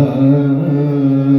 thở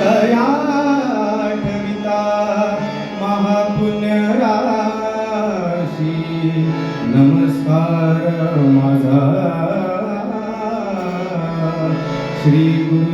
तया ठविता महापुण्यराशी नमस्कार माझा। श्री गुरु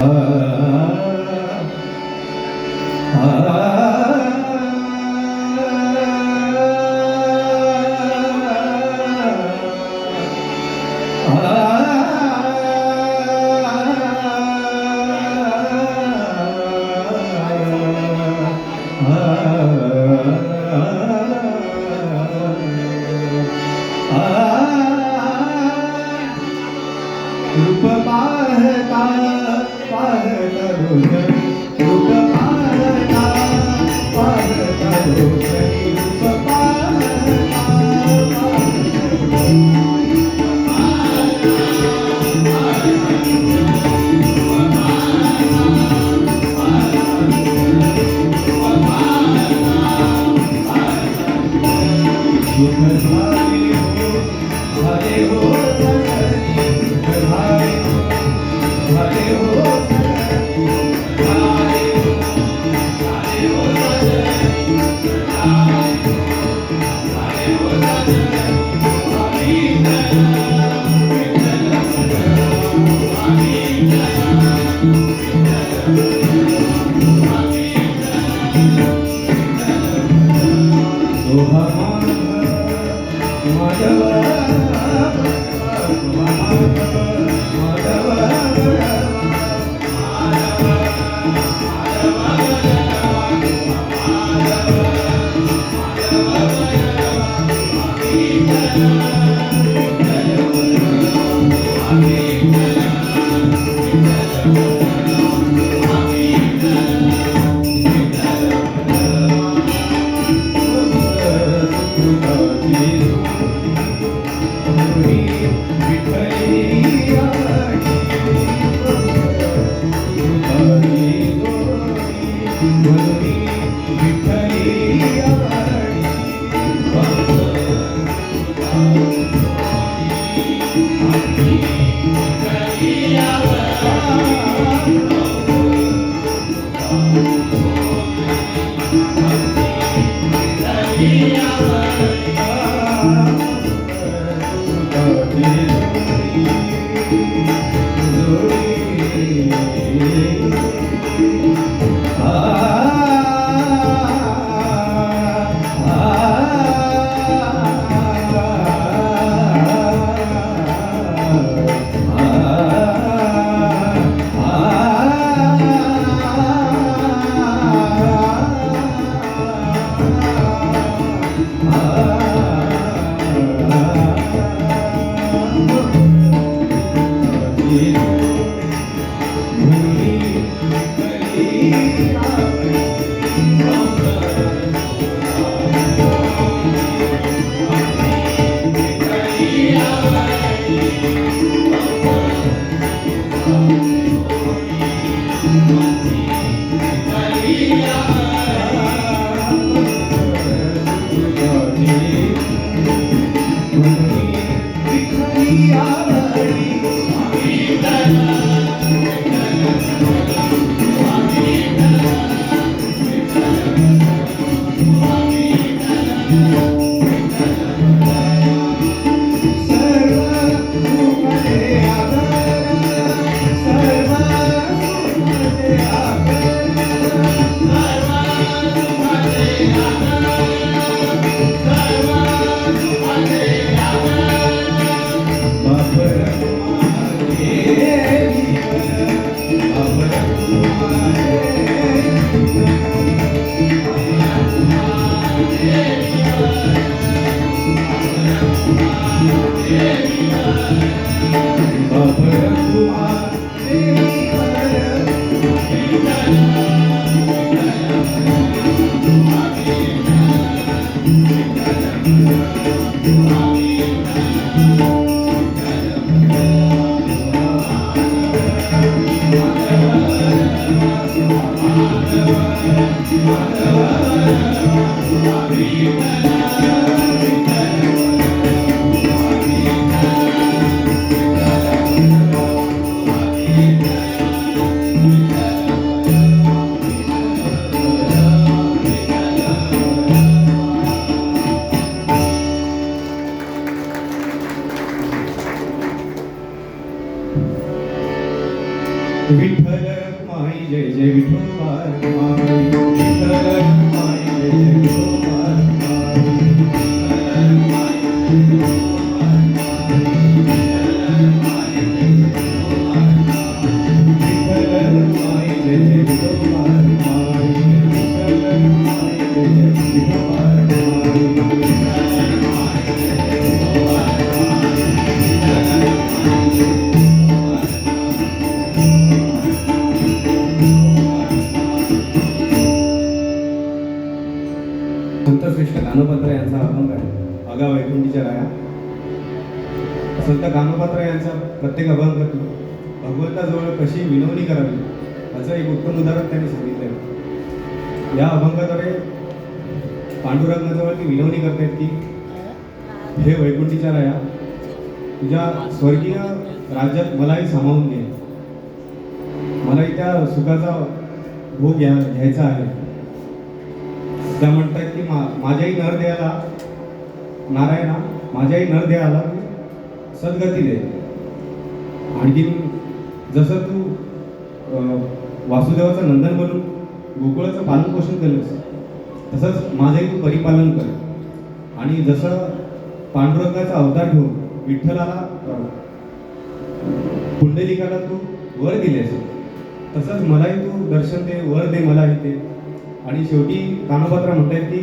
呃 झाले हो झाले हो स्वर्गीय राज्यात मलाही सामावून घे. मलाही त्या सुखाचा भोग घ्या घ्यायचा आहे. त्या म्हणतात की मा माझ्याही नरदेहाला नारायणा माझ्याही नरदेहाला सद्गती दे. आणखीन जसं तू वासुदेवाचं नंदन बनून गोकुळाचं पालन पोषण केलंस तसंच माझंही तू परिपालन कर. आणि जसं पांडुरंगाचा अवतार ठेवून विठ्ठलाला पुंडलिकाला तू वर दिलेस. तसंच मलाही तू दर्शन दे वर दे मलाही ते आणि शेवटी कानोपात्रा म्हणतायत की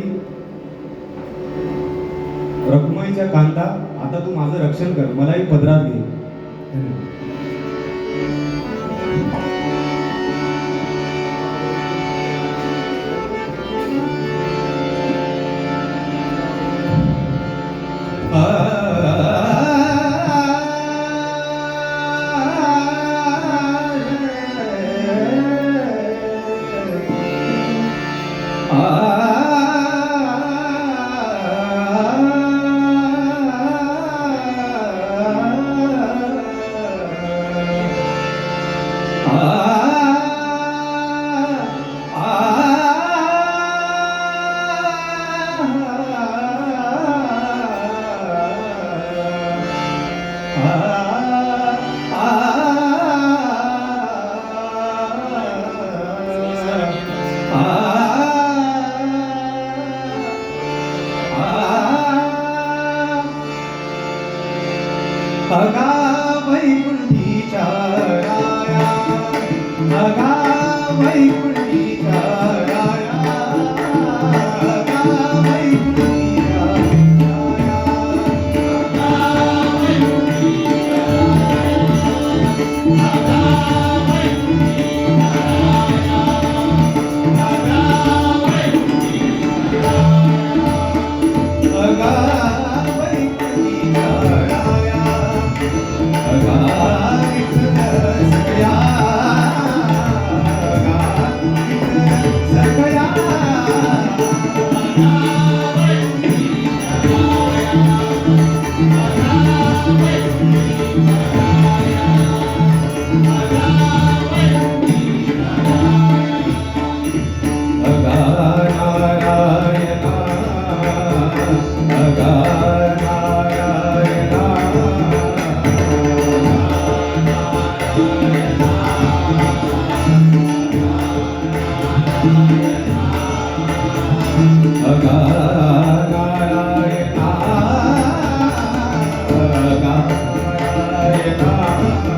रखुमाईच्या कांता आता तू माझं रक्षण कर मलाही पदरात घे. नारायणा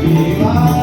Viva.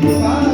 Ele fala.